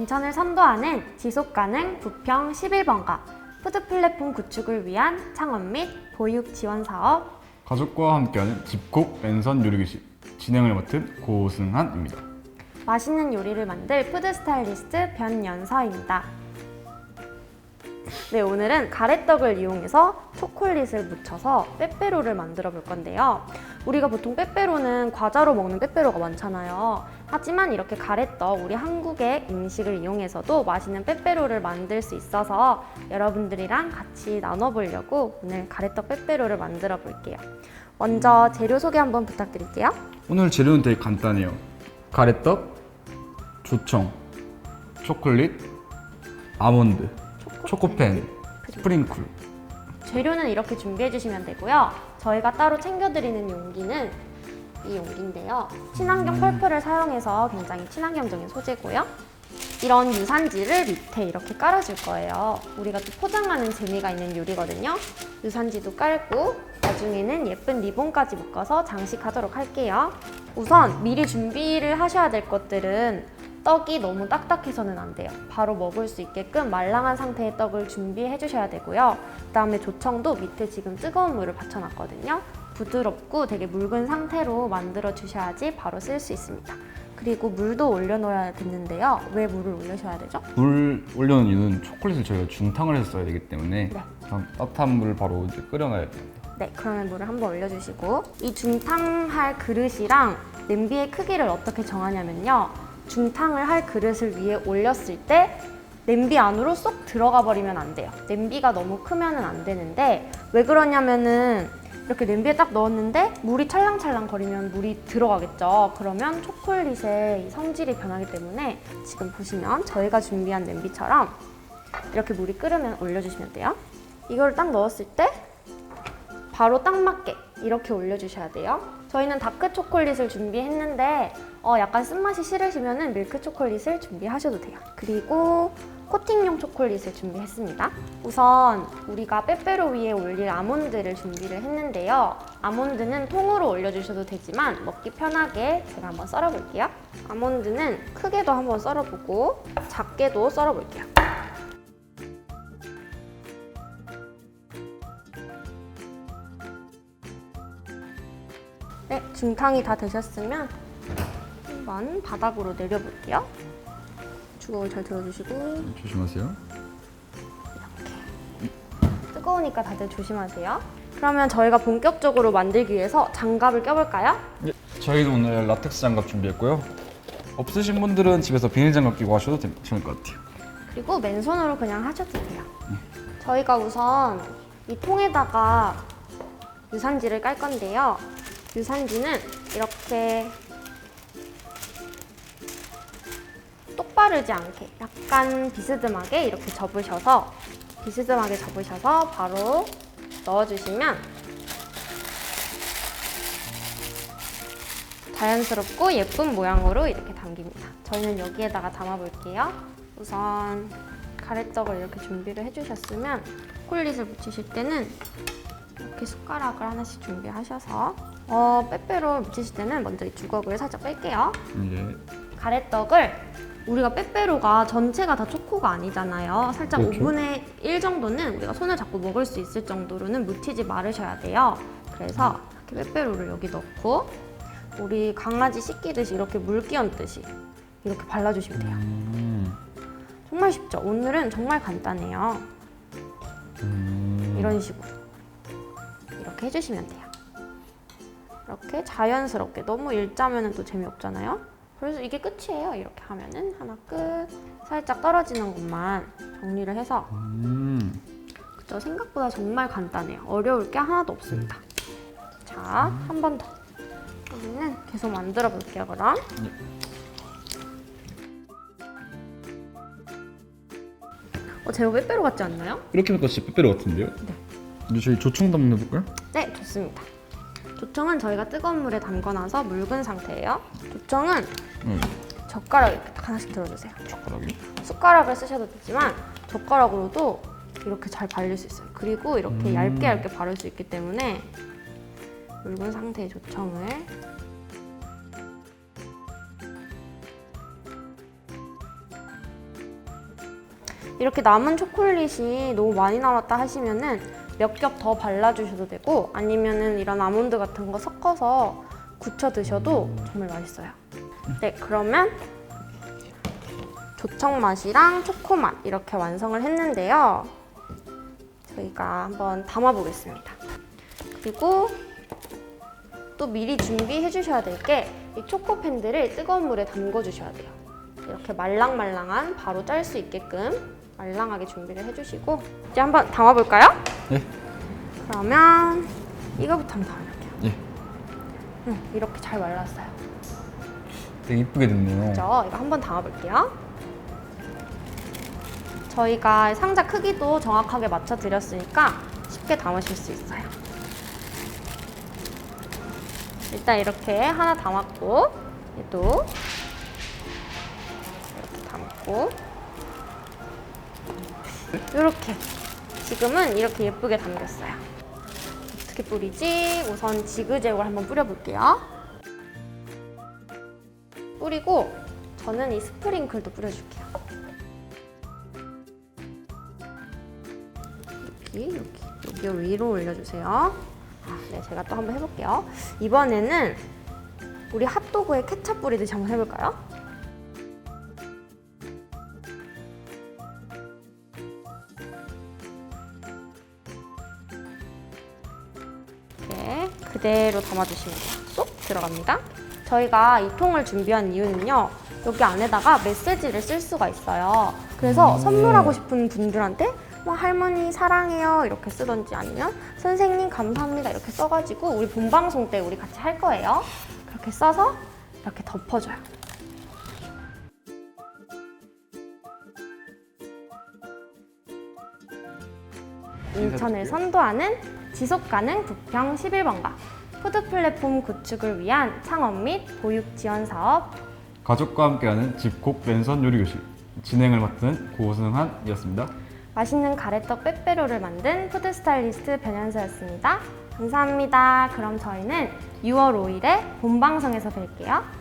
동천을 선도하는 지속가능 부평 11번가 푸드 플랫폼 구축을 위한 창업 및 보육 지원 사업 가족과 함께하는 집콕 랜선 요리교실 진행을 맡은 고승한입니다. 맛있는 요리를 만들 푸드 스타일리스트 변연서입니다. 네, 오늘은 가래떡을 이용해서 초콜릿을 묻혀서 빼빼로를 만들어 볼 건데요. 우리가 보통 빼빼로는 과자로 먹는 빼빼로가 많잖아요. 하지만 이렇게 가래떡, 우리 한국의 음식을 이용해서도 맛있는 빼빼로를 만들 수 있어서 여러분들이랑 같이 나눠보려고 오늘 가래떡 빼빼로를 만들어 볼게요. 먼저 재료 소개 한번 부탁드릴게요. 오늘 재료는 되게 간단해요. 가래떡, 조청, 초콜릿, 아몬드, 초코펜, 스프링쿨. 재료는 이렇게 준비해 주시면 되고요. 저희가 따로 챙겨드리는 용기는 이 용기인데요. 친환경 펄프를 사용해서 굉장히 친환경적인 소재고요. 이런 유산지를 밑에 이렇게 깔아줄 거예요. 우리가 또 포장하는 재미가 있는 요리거든요. 유산지도 깔고 나중에는 예쁜 리본까지 묶어서 장식하도록 할게요. 우선 미리 준비를 하셔야 될 것들은 떡이 너무 딱딱해서는 안 돼요. 바로 먹을 수 있게끔 말랑한 상태의 떡을 준비해 주셔야 되고요. 그 다음에 조청도 밑에 지금 뜨거운 물을 받쳐놨거든요. 부드럽고 되게 묽은 상태로 만들어 주셔야지 바로 쓸 수 있습니다. 그리고 물도 올려놓아야 되는데요. 왜 물을 올려셔야 되죠? 물 올려놓은 이유는 초콜릿을 저희가 중탕을 해서 써야 되기 때문에 네. 우선 따뜻한 물을 바로 이제 끓여놔야 돼요. 네, 그러면 물을 한번 올려주시고 이 중탕할 그릇이랑 냄비의 크기를 어떻게 정하냐면요. 중탕을 할 그릇을 위에 올렸을 때 냄비 안으로 쏙 들어가 버리면 안 돼요. 냄비가 너무 크면은 안 되는데 왜 그러냐면은 이렇게 냄비에 딱 넣었는데 물이 찰랑찰랑 거리면 물이 들어가겠죠. 그러면 초콜릿의 이 성질이 변하기 때문에 지금 보시면 저희가 준비한 냄비처럼 이렇게 물이 끓으면 올려주시면 돼요. 이걸 딱 넣었을 때 바로 딱 맞게 이렇게 올려주셔야 돼요. 저희는 다크 초콜릿을 준비했는데 어, 약간 쓴맛이 싫으시면 밀크 초콜릿을 준비하셔도 돼요. 그리고 코팅용 초콜릿을 준비했습니다. 우선 우리가 빼빼로 위에 올릴 아몬드를 준비를 했는데요. 아몬드는 통으로 올려주셔도 되지만 먹기 편하게 제가 한번 썰어볼게요. 아몬드는 크게도 한번 썰어보고 작게도 썰어볼게요. 네, 중탕이 다 되셨으면 한번 바닥으로 내려볼게요. 주걱을 잘 들어주시고 조심하세요. 뜨거우니까 다들 조심하세요. 그러면 저희가 본격적으로 만들기 위해서 장갑을 껴볼까요? 네, 저희는 오늘 라텍스 장갑 준비했고요. 없으신 분들은 집에서 비닐 장갑 끼고 하셔도 될- 괜찮을 것 같아요. 그리고 맨손으로 그냥 하셔도 돼요. 저희가 우선 이 통에다가 유산지를 깔 건데요. 유산지는 이렇게 똑바르지 않게 약간 비스듬하게 이렇게 접으셔서 비스듬하게 접으셔서 바로 넣어주시면 자연스럽고 예쁜 모양으로 이렇게 담깁니다. 저희는 여기에다가 담아볼게요. 우선 가래떡을 이렇게 준비를 해주셨으면 초콜릿을 묻히실 때는 이렇게 숟가락을 하나씩 준비하셔서 어, 빼빼로 묻히실 때는 먼저 이 주걱을 살짝 뺄게요. 예. 가래떡을 우리가 빼빼로가 전체가 다 초코가 아니잖아요. 살짝 그렇죠. 5분의 1 정도는 우리가 손을 잡고 먹을 수 있을 정도로는 묻히지 말으셔야 돼요. 그래서 이렇게 빼빼로를 여기 넣고 우리 강아지 씻기듯이 이렇게 물 끼얹듯이 이렇게 발라주시면 돼요. 음. 정말 쉽죠? 오늘은 정말 간단해요. 음. 이런 식으로 이렇게 해주시면 돼요. 이렇게 자연스럽게 너무 일자면은 또 재미없잖아요. 그래서 이게 끝이에요. 이렇게 하면은 하나 끝. 살짝 떨어지는 것만 정리를 해서 음. 그죠? 생각보다 정말 간단해요. 어려울 게 하나도 없습니다. 자, 한 번 더. 여기는 계속 만들어 볼게요, 그럼. 어, 제가 빼빼로 같지 않나요? 이렇게 보니까 진짜 빼빼로 같은데요? 네. 이제 저희 조청도 한번 해볼까요? 네, 좋습니다. 조청은 저희가 뜨거운 물에 담궈놔서 묽은 상태예요. 조청은 응. 젓가락 이렇게 딱 하나씩 들어주세요. 젓가락이. 숟가락을 쓰셔도 되지만 젓가락으로도 이렇게 잘 발릴 수 있어요. 그리고 이렇게 음. 얇게 얇게 바를 수 있기 때문에 묽은 상태의 조청을 이렇게 남은 초콜릿이 너무 많이 남았다 하시면은 몇 겹 더 발라주셔도 되고 아니면은 이런 아몬드 같은 거 섞어서 굳혀 드셔도 정말 맛있어요. 네, 그러면 조청 맛이랑 초코 맛 이렇게 완성을 했는데요. 저희가 한번 담아 보겠습니다. 그리고 또 미리 준비해 주셔야 될 게 이 초코 팬들을 뜨거운 물에 담궈 주셔야 돼요. 이렇게 말랑말랑한 바로 짤 수 있게끔 말랑하게 준비를 해주시고 이제 한번 담아볼까요? 예. 그러면 이거부터 한번 담아볼게요. 예. 응, 이렇게 잘 말랐어요. 되게 이쁘게 됐네요. 그죠? 이거 한번 담아볼게요. 저희가 상자 크기도 정확하게 맞춰 드렸으니까 쉽게 담으실 수 있어요. 일단 이렇게 하나 담았고 얘 도 이렇게 지금은 이렇게 예쁘게 담겼어요. 어떻게 뿌리지? 우선 지그재그를 한번 뿌려볼게요. 뿌리고 저는 이 스프링클도 뿌려줄게요. 여기 여기 여기 위로 올려주세요. 아, 네, 제가 또 한번 해볼게요. 이번에는 우리 핫도그에 케찹 뿌리듯이 한번 해볼까요? 그대로 담아주시면 돼요. 쏙 들어갑니다. 저희가 이 통을 준비한 이유는요. 여기 안에다가 메시지를 쓸 수가 있어요. 그래서 음. 선물하고 싶은 분들한테 뭐 할머니 사랑해요 이렇게 쓰던지 아니면 선생님 감사합니다 이렇게 써가지고 우리 본방송 때 우리 같이 할 거예요. 그렇게 써서 이렇게 덮어줘요. 인천을 선도하는 지속가능 부평 11번가 푸드 플랫폼 구축을 위한 창업 및 보육 지원 사업 가족과 함께하는 집콕 랜선 요리교실 진행을 맡은 고승한이었습니다. 맛있는 가래떡 빼빼로를 만든 푸드 스타일리스트 변현서였습니다. 감사합니다. 그럼 저희는 6월 5일에 본방송에서 뵐게요.